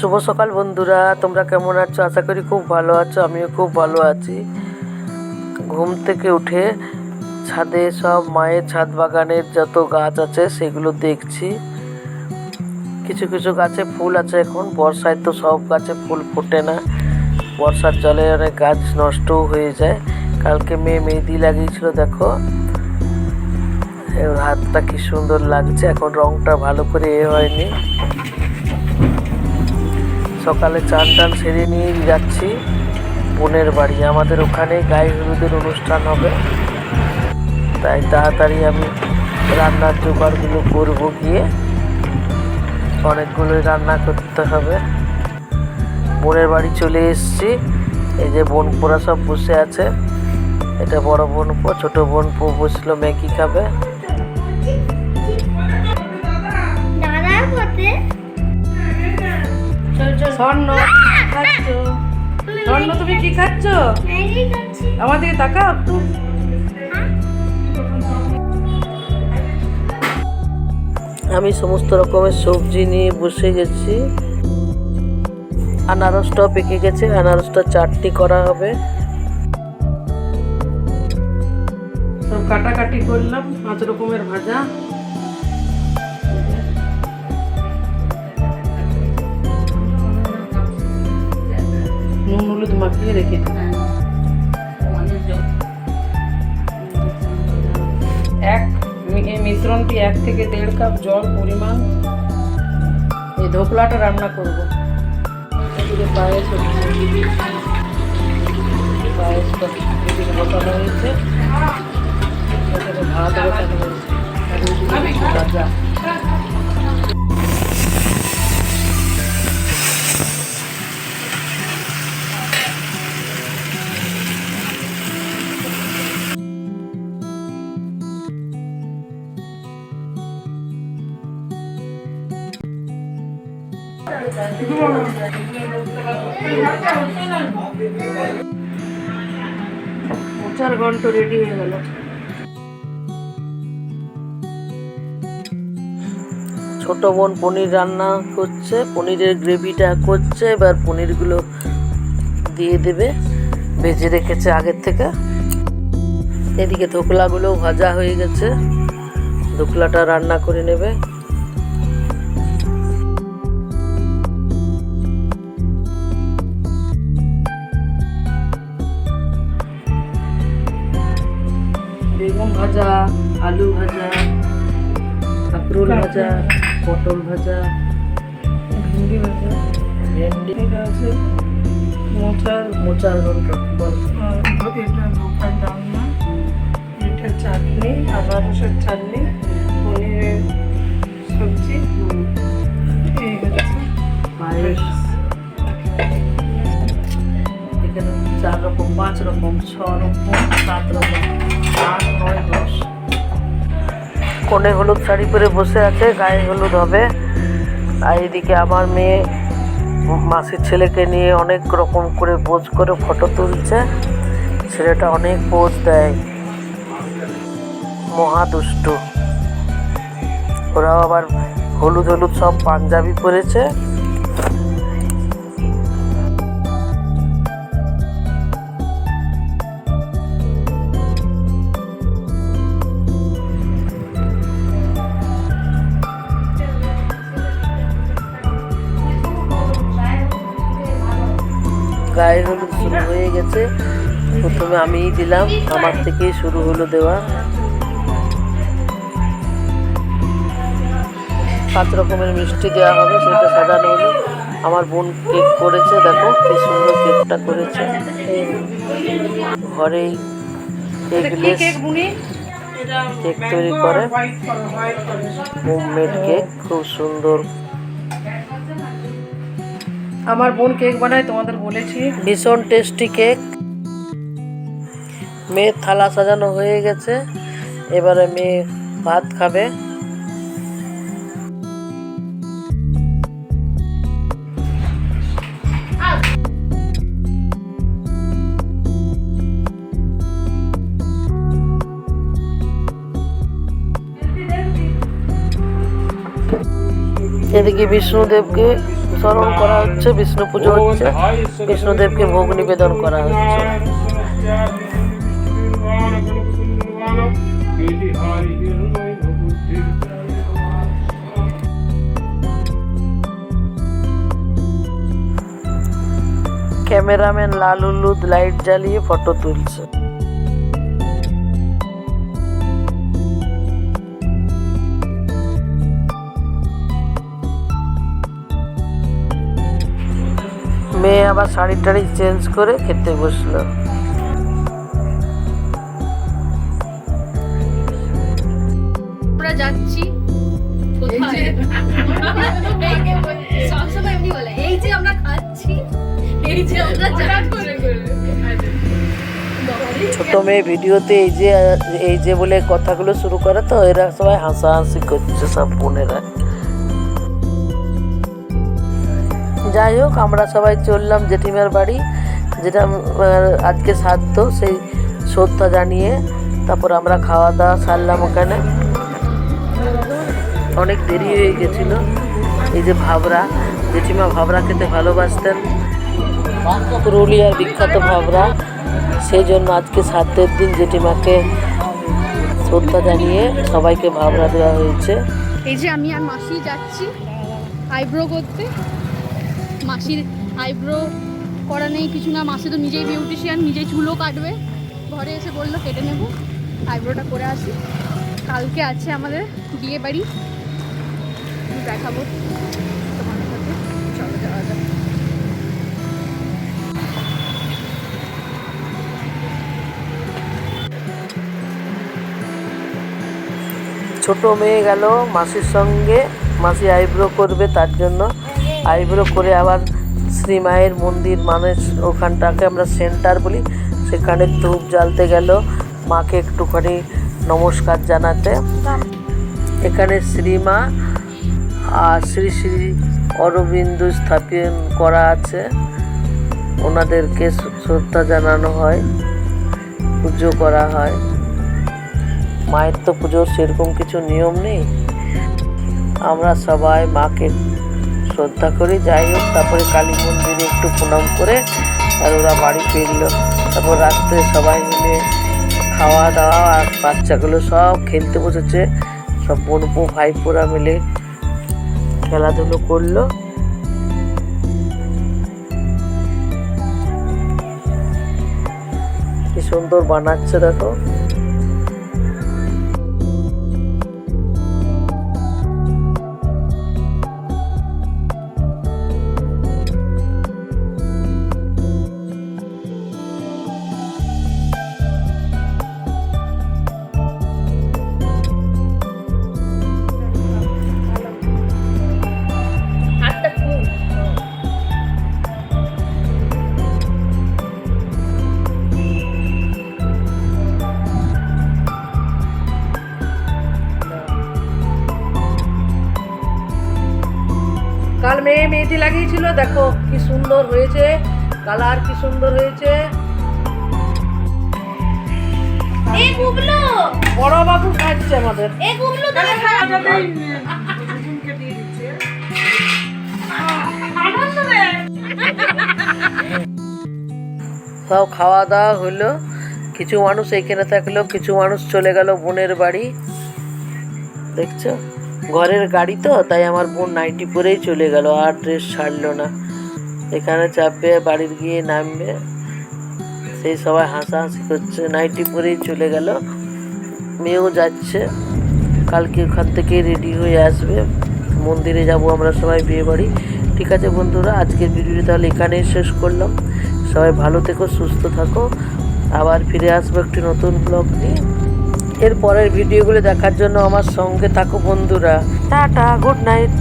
শুভ সকাল বন্ধুরা, তোমরা কেমন আছো? আশা করি খুব ভালো আছো, আমিও খুব ভালো আছি। ঘুম থেকে উঠে ছাদে সব মায়ের ছাদ বাগানের যত গাছ আছে, সেগুলো দেখছি। কিছু কিছু গাছে ফুল আছে এখন, বর্ষায় তো সব গাছে ফুল ফোটে না। বর্ষার জলে অনেক গাছ নষ্টও হয়ে যায়। কালকে মেয়ে মেহেদি লাগিয়েছিল, দেখো। হাতটা কি সুন্দর লাগছে, এখন রংটা ভালো করে এ হয়নি। সকালে চান টান সেরে নিয়ে যাচ্ছি। বোনের বাড়ি। আমাদের ওখানে গায়ে হলুদের অনুষ্ঠান হবে। তাই তাড়াতাড়ি আমি রান্নার জোগাড়গুলো করব গিয়ে। অনেকগুলোই রান্না করতে হবে। বোনের বাড়ি চলে এসেছি। এই যে বোন পোড়া সব বসে আছে। এটা বড় বোন পো, ছোটো বোন বোনপো বসল, ম্যাগি খাবে। স্বর্ণ খাচ্ছ। স্বর্ণ তুমি কি খাচ্ছ? আমার দিকে তাকাও। একটু আমি সমস্ত রকমের সবজি নিয়ে বসে গেছি। আনারসটাও পেকে গেছে আনারসটা চাটনি করা হবে। সব কাটাকাটি করলাম পাঁচ রকমের ভাজা। নুন হলুদ মাখিয়ে রেখে দিলাম এক এই মিশ্রণটি এক থেকে দেড় কাপ জল পরিমাণ এই ধোকলাটা রান্না করব। এদিকে পায়েস পায়েসটা এদিকে বসানো হয়েছে। ভাত বসানো হয়েছে। চার ঘণ্টা রেডি হয়ে গেল। ছোট বোন পনির রান্না করছে, পনিরের গ্রেভিটা করছে, এবার পনিরগুলো দিয়ে দেবে, ভেজে রেখেছে আগের থেকে। এদিকে ধোকলাগুলো ভাজা হয়ে গেছে, ধোকলাটা রান্না করে নেবে। ভাজা আলু ভাজা কাঁকরোল ভাজা পটল ভাজা। ভেন্ডি ভাজা। ভেন্ডি। আছে মোচার। মোচার এটা ধোকার ডালনা এটা চাটনি আনারসের চাটনি পনিরের সবজি। এই হচ্ছে পায়েস। এখানে চার রকম পাঁচ রকম ছ রকম সাত রকম। কোণে হলুদ শাড়ি পরে বসে আছে, গায়ে হলুদ হবে। আর এদিকে আমার মেয়ে মাসির ছেলেকে নিয়ে অনেক রকম করে পোজ করে ফটো তুলছে। ছেলেটা অনেক পোজ দেয়। মহা দুষ্টু। ওরাও আবার হলুদ হলুদ সব পাঞ্জাবি পরেছে। হয়ে গেছে প্রথমে আমিই দিলাম। আমার থেকেই শুরু হলো দেওয়া। পাঁচ রকমের মিষ্টি দেওয়া হবে সেটা সাজানো হলো। আমার বোন কেক করেছে দেখো কি সুন্দর কেকটা করেছে। ঘরেই কেক তৈরি করে। হোমমেড কেক খুব সুন্দর। আমার বোন কেক বানায় তোমাদের বলেছি। ভীষণ টেস্টি কেক। মেয়ের থালা সাজানো হয়ে গেছে। এবারে মেয়ে ভাত খাবে। এদিকে বিষ্ণুদেবকে স্মরণ করা হচ্ছে, বিষ্ণু পুজো হচ্ছে। বিষ্ণুদেবকে ভোগ নিবেদন করা হচ্ছে। ক্যামেরাম্যান লাল হলুদ লাইট জ্বালিয়ে ফটো তুলছে। মেয়ে আবার শাড়ি টাড়ি চেঞ্জ করে খেতে বসল। আমরা যাচ্ছি। সবসময় এমনি বলে এই যে আমরা খাচ্ছি এই যে আমরা ছোট মেয়ে ভিডিওতে এই যে এই যে বলে কথাগুলো শুরু করে তো এরা সবাই হাসাহাসি করছে সব বোনেরা। যাই হোক আমরা সবাই চললাম জেঠিমার বাড়ি যেটা আজকে সাধ্য সেই শ্রদ্ধা জানিয়ে তারপর আমরা খাওয়া দাওয়া সারলাম ওখানে। অনেক দেরি হয়ে গেছিল। এই যে ভাবরা, জেঠিমা ভাবরা খেতে ভালোবাসতেন। পুরুলিয়ার বিখ্যাত ভাবরা, সেই জন্য আজকে সাতের দিন জেঠিমাকে শ্রদ্ধা জানিয়ে সবাইকে ভাবরা দেওয়া হয়েছে। এই যে আমি আর মাসি যাচ্ছি আইব্রো করতে। মাসির আইব্রো করা নেই, কিছু না। মাসি তো নিজেই বিউটিশিয়ান, নিজেই চুলও কাটবে। ঘরে এসে বলল, কেটে নেব। আইব্রোটা করে আসি। কালকে আছে আমাদের বিয়ে বাড়ি। দেখাবো। ছোট মেয়ে গেল, মাসির সঙ্গে। মাসি আইব্রো করবে তার জন্য। আইব্রো করে আবার শ্রীমায়ের মন্দির মানে ওখানটাকে আমরা সেন্টার বলি। সেখানে ধূপ জ্বালতে গেল। মাকে একটুখানি নমস্কার জানাতে। এখানে শ্রীমা শ্রী শ্রী অরবিন্দ স্থাপন করা আছে। ওনাদেরকে শ্রদ্ধা জানানো হয়, পুজো করা হয়। মায়ের তো পুজোর সেরকম কিছু নিয়ম নেই। আমরা সবাই মাকে শ্রদ্ধা করি। যাই হোক, তারপরে কালী মন্দিরে একটু প্রণাম করে আর ওরা বাড়ি ফিরলো। তারপর রাত্রে সবাই মিলে খাওয়া দাওয়া আর বাচ্চাগুলো সব খেলতে বসেছে। সব বোনপো, ভাইপোরা মিলে খেলাধুলো করল। কি সুন্দর বানাচ্ছে দেখো। মেহেদি লাগিয়েছিল। দেখো কি সুন্দর হয়েছে কালার কি সুন্দর হয়েছে। বড় বাবু খাচ্ছে আমাদের। সব খাওয়া দাওয়া হলো। কিছু মানুষ এখানে থাকল কিছু মানুষ চলে গেল বোনের বাড়ি। দেখছ? ঘরের গাড়ি তো, তাই আমার বোন নাইটি পরেই চলে গেল, আর ড্রেস ছাড়লো না। এখানে চাপবে বাড়ির গিয়ে নামবে। সেই সবাই হাসাহাসি করছে নাইটি পরেই চলে গেল। মেয়েও যাচ্ছে। কালকে ওখান থেকে রেডি হয়ে আসবে। মন্দিরে যাব আমরা সবাই বিয়ে বাড়ি ঠিক আছে বন্ধুরা, আজকের ভিডিওটি তাহলে এখানেই শেষ করলাম। সবাই ভালো থেকো, সুস্থ থাকো। আবার ফিরে আসব একটি নতুন ব্লগ নিয়ে। এর পরের ভিডিওগুলো দেখার জন্য আমার সঙ্গে থাকো বন্ধুরা। Tata good night.